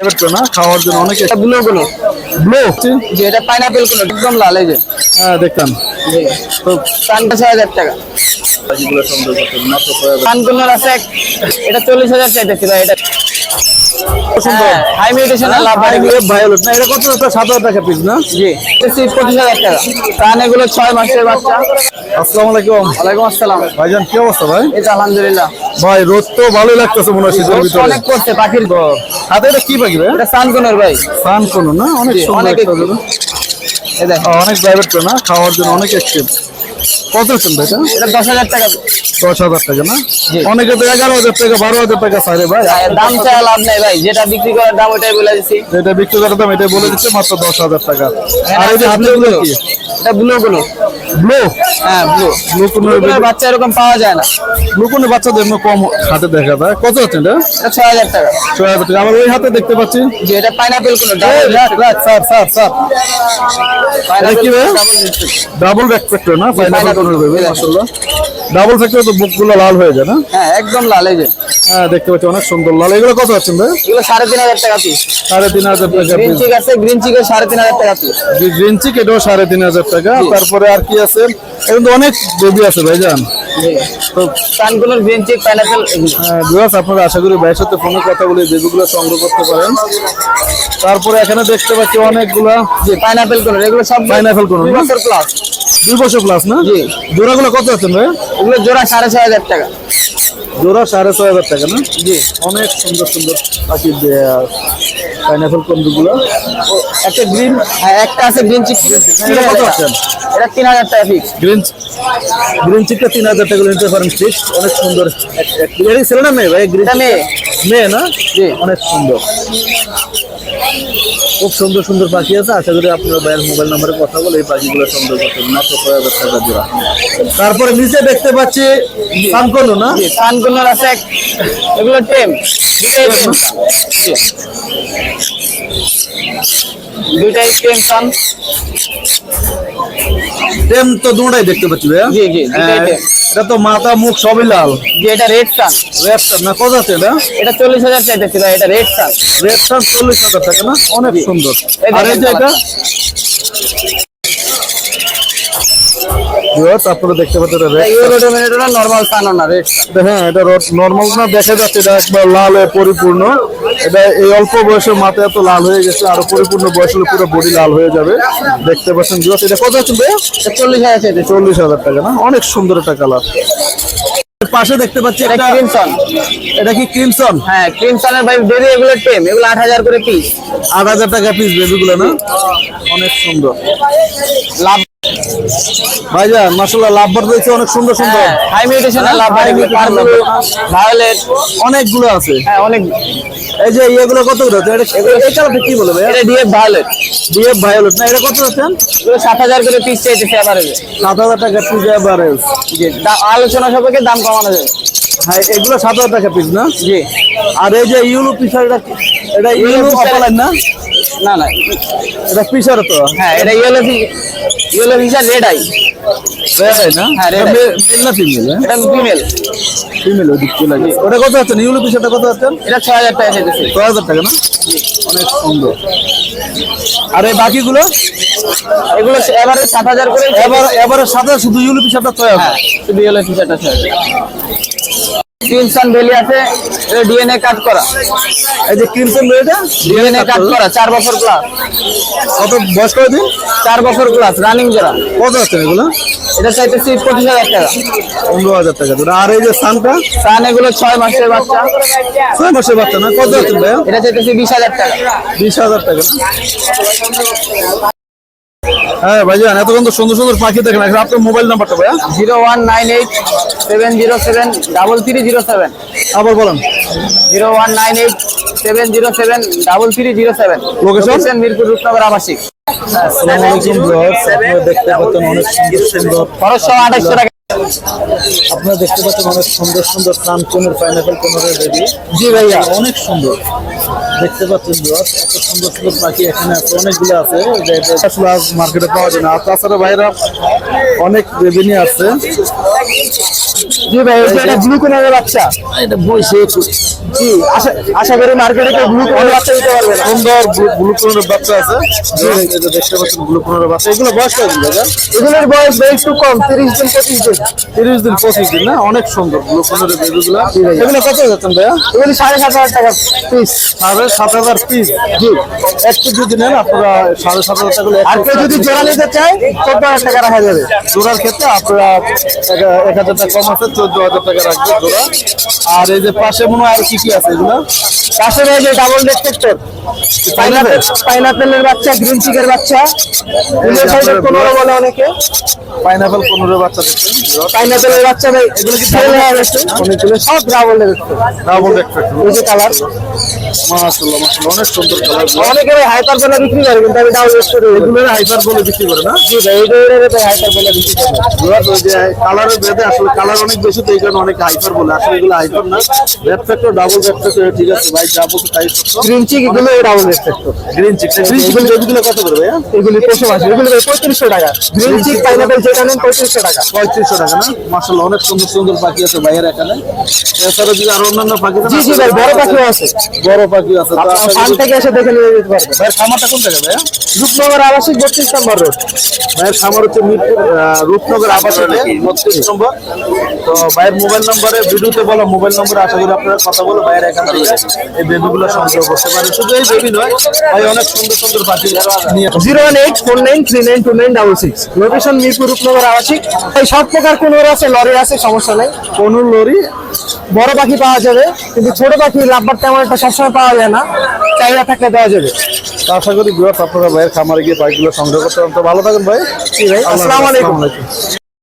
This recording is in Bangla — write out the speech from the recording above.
না খাওয়ার জন্য অনেকে এটা ব্লু গুলো। ব্লো যে এটা পাইনাপেলগুলো একদম লাল এই যে। হ্যাঁ দেখতাম। তো ছয় হাজার টাকা। পানগুলোর আছে এটা চল্লিশ হাজার চাইতেছি ভাই এটা হাই মিউটেশন লাভ ভায়োলেট না এটা কত এটা সাত হাজার টাকা পিস না? জি পঁচিশ হাজার টাকা। কান এগুলো ছয় মাসের বাচ্চা। আসসালামু আলাইকুম। ওয়ালাইকুম আসসালাম। ভাইজান কি অবস্থা ভাই? এই তো আলহামদুলিল্লাহ। ভাই রোদ তো ভালোই লাগতেছে মনে হয় শীতের ভিতরে। অনেক পাখির হাতে এটা কি পাখি ভাই? এটা সানকুনের ভাই। না? অনেক সুন্দর অনেক একটা প্রাইভেট না? খাওয়ার জন্য অনেক অ্যাক্টিভ কত হচ্ছেন ভাই এটা? এটা দশ হাজার টাকা। দশ হাজার টাকা না? অনেকে তো এগারো হাজার টাকা বারো হাজার টাকা সারে ভাই। দাম চাই লাভ নাই ভাই যেটা বিক্রি করার দাম ওটাই বলে দিচ্ছি এটা বিক্রি করার দাম এটাই বলে দিচ্ছে মাত্র দশ হাজার টাকা। আর এই যে হাতে ব্লু গুলো গুলো কি? এটা ব্লু গুলো। ব্লু হ্যাঁ ব্লু ব্লু কোনো বাচ্চা এরকম পাওয়া যায় না। ব্লু কোনো বাচ্চাদের এমন কম হাতে দেখা যায়। কত হচ্ছে এটা? ছয় হাজার টাকা। ছয় হাজার টাকা। আবার ওই হাতে দেখতে পাচ্ছি। যে এটা পাইনাপেল রাখ, sir sir sir? Double back factor না? পাইনাপল কোনো মাশাআল্লাহ। ডাবল ফ্যাক্টর তো বুকগুলো লাল হয়ে যায় না? হ্যাঁ একদম লাল এই যে। হ্যাঁ দেখতে পাচ্ছি অনেক সুন্দর লাল। এগুলো কত হচ্ছে ভাই? এগুলো সাড়ে তিন হাজার টাকা পিস সাড়ে তিন হাজার টাকা গ্রিন চিক আছে গ্রিন চিকের সাড়ে তিন হাজার টাকা পিস গ্রিন চিক এটাও সাড়ে তিন হাজার টাকা। তারপরে আর কি আছে? এখন তো অনেক বেবি আছে ভাইজান তো কানগুলোর গ্রিন চিক পাইনাপেল বিভাস আপনারা আশা করি ভাইয়ের সাথে ফোনে কথা বলে বেবিগুলো সংগ্রহ করতে পারেন। তারপরে এখানে দেখতে পাচ্ছি অনেকগুলা জি পাইনাপেলগুলো এগুলো সব Pineapple গুলো, দুই বছর প্লাস দুই বছর প্লাস না? জি। জোড়াগুলো কত আছেন ভাই? এগুলো জোড়া সাড়ে ছয় হাজার টাকা। জোড়া সাড়ে ছয় হাজার টাকা না? জি। অনেক সুন্দর সুন্দর পাখি পাইনাপেল কন্ডুগুলো একটা গ্রিন হ্যাঁ একটা আছে গ্রিন চিক কত আছেন? এটা তিন হাজার টাকা ফিক্স গ্রিন গ্রিন চিকটা তিন হাজার টাকা নিতে পারেন ফিক্স অনেক সুন্দর। এটা ছেলে না মেয়ে ভাই? গ্রিন মেয়ে। মেয়ে না? জি। অনেক সুন্দর। খুব সুন্দর সুন্দর পাখি আছে। আশা করি আপনারা ভাইয়ের মোবাইল নাম্বারে কথা বলে এই পাখিগুলো সুন্দর করতে মাত্র ছয় হাজার টাকা জোড়া। তারপরে নিচে দেখতে পাচ্ছি সানকনো না? জি কানগুলোর আছে এক- এগুলো টেম। দুটাই টেম। কান টেম তো দুটাই দেখতে পাচ্ছি ভাইয়া। জি, জি। এটা তো মাথা মুখ সবই লাল। যে এটা রেড সান রেড না কত আছে এটা? এটা চল্লিশ হাজার চাইতেছি ভাই এটা রেড সান রেড সান চল্লিশ হাজার টাকা না? অনেক সুন্দর। আর এই যে এটা? ভিউয়ার্স, আপনারা দেখতে পাচ্ছেন এটা ইউরোডোমিনেটর নর্মাল কানও না রেড হ্যাঁ এটা নর্মাল না দেখা যাচ্ছে এটা একবার লাল পরিপূর্ণ। এটা এই অল্প বয়সের মাথা এত লাল হয়ে গেছে আরও পরিপূর্ণ বয়স হলে পুরো বডি লাল হয়ে যাবে। দেখতে পাচ্ছেন ভিউয়ার্স, এটা কত আছে চল্লিশ হাজার চাইতেছি। চল্লিশ হাজার টাকা না? অনেক সুন্দর একটা কালার পাশে দেখতে পাচ্ছি এটা ক্রিমসন এটা কি ক্রিমসন হ্যাঁ ক্রিমসনের ভাই বেবি এগুলো টেম এগুলো আট হাজার করে পিস আট হাজার টাকা পিস বেবিগুলো না? অনেক সুন্দর। লাভ ভাইজান মাসাল্লাহ লাভবার রয়েছে অনেক সুন্দর সুন্দর। হাই মিউটেশনের লাভ High ভায়োলেট অনেকগুলো আছে। হ্যাঁ অনেক এই যে ইয়েগুলো কত করে? এটা- এই কালারটা কি বলে ভাইয়া? এটা ডিএফ ভায়োলেট ডিএফ ভায়োলেট না এটা কত আছেন এগুলো সাত হাজার করে পিস চাইতেছে এভারেজে সাত হাজার টাকা পিস এভারেজ জি আলোচনা সাপেক্ষে দাম কমানো যাবে। হ্যাঁ এগুলো সাত হাজার টাকা পিস না? জি। আর এই যে ইউলো পিসার এটা এটা ইউলো Yellow না? না না। এটা পিসার তো। হ্যাঁ এটা ইয়েলো ইয়েলো ভিসা রেড আই রেড না? হ্যাঁ, এটা মেল না ফিমেল এটা ফিমেল ফিমেল ওই দিক চলে গেছে ওটা কত আছেন ইউলো পিসারটা কত আছেন এটা ছয় হাজার টাকা চাইতেছে ছয় হাজার টাকা না? অনেক সুন্দর। আর এই বাকিগুলো? এগুলো এবারে সাত হাজার করে। এবার এবারে সাথে শুধু ইউলো পিসারটা ছয় হ্যাঁ হাজার শুধু ইয়েলো ফিচারটা ছয় ক্রিমসন ভ্যালি আছে ডিএনএ কাট করা। এই যে ক্রিমসন এটা? ডিএনএ কাট করা চার বছর প্লাস কত বয়স করে দিন? চার বছর প্লাস রানিং জোড়া। কত আছে এগুলো? এটা চাইতেছি পঁচিশ হাজার টাকা। পনেরো হাজার টাকা ধরে আর এই যে সানটা? সান এগুলো ছয় মাসের বাচ্চা। ছয় মাসের বাচ্চা না? কত আছে ভাইয়া? এটা চাইতেছি বিশ হাজার টাকা। বিশ হাজার টাকা? হ্যাঁ ভাইজান এতক্ষণ তো সুন্দর সুন্দর পাখি দেখেন এখন আপনার মোবাইল নাম্বারটা ভাইয়া? Zero one nine eight seven zero seven double three zero seven. আবার বলেন। Zero one nine eight seven zero seven double three zero seven. Location Mirpur Rupnagar আবাসিক। দেখতে পাচ্ছেন অনেক সুন্দর সুন্দর। খরচ সহ আঠাশশো টাকা। আপনারা দেখতে পাচ্ছেন অনেক সুন্দর সুন্দর কানচনের পাইনাপেল কোনের রেডি জি ভাইয়া অনেক সুন্দর দেখতে পাচ্ছেন ভিউয়ার্স এত সুন্দর সুন্দর পাখি এখানে আছে অনেকগুলো আছে আসলে মার্কেটে পাওয়া যায় না তাছাড়া ভাইরা অনেক রেভিনি আসছে জি ভাই এটা ব্লু কোনের বাচ্চা। এটা বইছে জি আশা আশা করি মার্কেটে কেউ ব্লু কালার বাচ্চা দিতে পারবে না। সুন্দর ব্লু কোনের বাচ্চা আছে। দেখতে পাচ্ছেন ব্লু কোনের বাচ্চা। এগুলো বয়স কত দিন দাদা এগুলোর বয়স বেশ একটু কম তিরিশ দিন পঁচিশ দিন। তিরিশ দিন পঁচিশ দিন না? অনেক সুন্দর ব্লু কোনের বেবিগুলো এগুলো কত যাচ্ছেন ভাইয়া? এগুলি সাড়ে সাত হাজার টাকা পিস সাড়ে সাত হাজার পিস জি। এক পিস যদি নেন আপনারা সাড়ে সাত হাজার টাকা করে আর কেউ যদি জোড়া নিতে চায় চোদ্দ হাজার টাকা রাখা যাবে। জোড়ার ক্ষেত্রে আপনারা এক- এক হাজার টাকা কম আছে চোদ্দ হাজার টাকা রাখবে জোড়া। আর এই যে পাশে মনে হয় আর কি কি আছে এগুলো? পাশে রয়েছে ডাবল ডেটেক্টর পাইনাপেল? পাইনাপেলের বাচ্চা গ্রিন চিকের বাচ্চা। পনেরো বলে অনেকে। পাইনাপেল পনেরো বাচ্চা পাইনাপেলের বাচ্চা ভাই এগুলো কি অনেকগুলো সব double detector double detector colour মাশাআল্লাহ মাশাআল্লাহ অনেক সুন্দর কালার অনেকে ভাই হাইপার বেলা বিক্রি করে কিন্তু আমি ডাবল ডেটেক্টর এগুলো হাইপার বলে বিক্রি করে না? জি ভাই এটা এটা ভাই হাইপার বেলা বিক্রি করে। এবার ওই যে কালারের ভেদে আসলে কালার অনেক বেশি তো এই কারণে অনেক হাইপার বলে। আসলে এগুলো হাইপার না। Red factor double red factor ঠিক আছে ভাই যা তাই গ্রিন চিক এগুলো double detector green cheek green cheek এগুলো কত করে ভাইয়া? এগুলি পশু মাছ এগুলি ভাই পঁয়ত্রিশশো টাকা। গ্রিন চিক পাইনাপেল যেটা নেন টাকা। পঁয়ত্রিশশো টাকা না? মাসাল্লাহ অনেক সুন্দর সুন্দর পাখি আছে ভাইয়ের এখানে। এছাড়া যদি আরও অন্যান্য পাখি জি জি ভাই বড় পাখিও আছে। বড় পাখি আছে থেকে এসে দেখে নিয়ে যেতে পারবে ভাইয়ের খামারটা কোন জায়গায় ভাইয়া? রূপনগর আবাসিক বত্রিশ নম্বর রোড। ভাইয়ের খামার হচ্ছে মিরপুর রূপনগর আবাসনে বত্রিশ নম্বর। তো ভাইয়ের মোবাইল নম্বরে ভিডিওতে বলো মোবাইল নম্বরে আশা করি আপনারা কথা বলে ভাইয়ের এখানে এই বেবিগুলো সংগ্রহ করতে পারেন শুধু এই বেবি নয় ভাই অনেক সুন্দর সুন্দর পাখি নিয়ে zero one eight four nine three nine two nine double six. Location Mirpur Rupnagar আবাসিক। এই সব প্রকার কোনোর আছে? লরি আছে সমস্যা নেই। কোন লরি? বড় পাখি পাওয়া যাবে কিন্তু ছোট পাখি লাভবার তেমন একটা সবসময় পাওয়া যায় না চাহিদা থাকলে দেওয়া যাবে। তো আশা করি বিরাট আপনারা ভাইয়ের খামারে গিয়ে পাখিগুলো সংগ্রহ করতে পারেন। তো ভালো থাকেন ভাই। জি ভাই, আসসালামু আলাইকুম।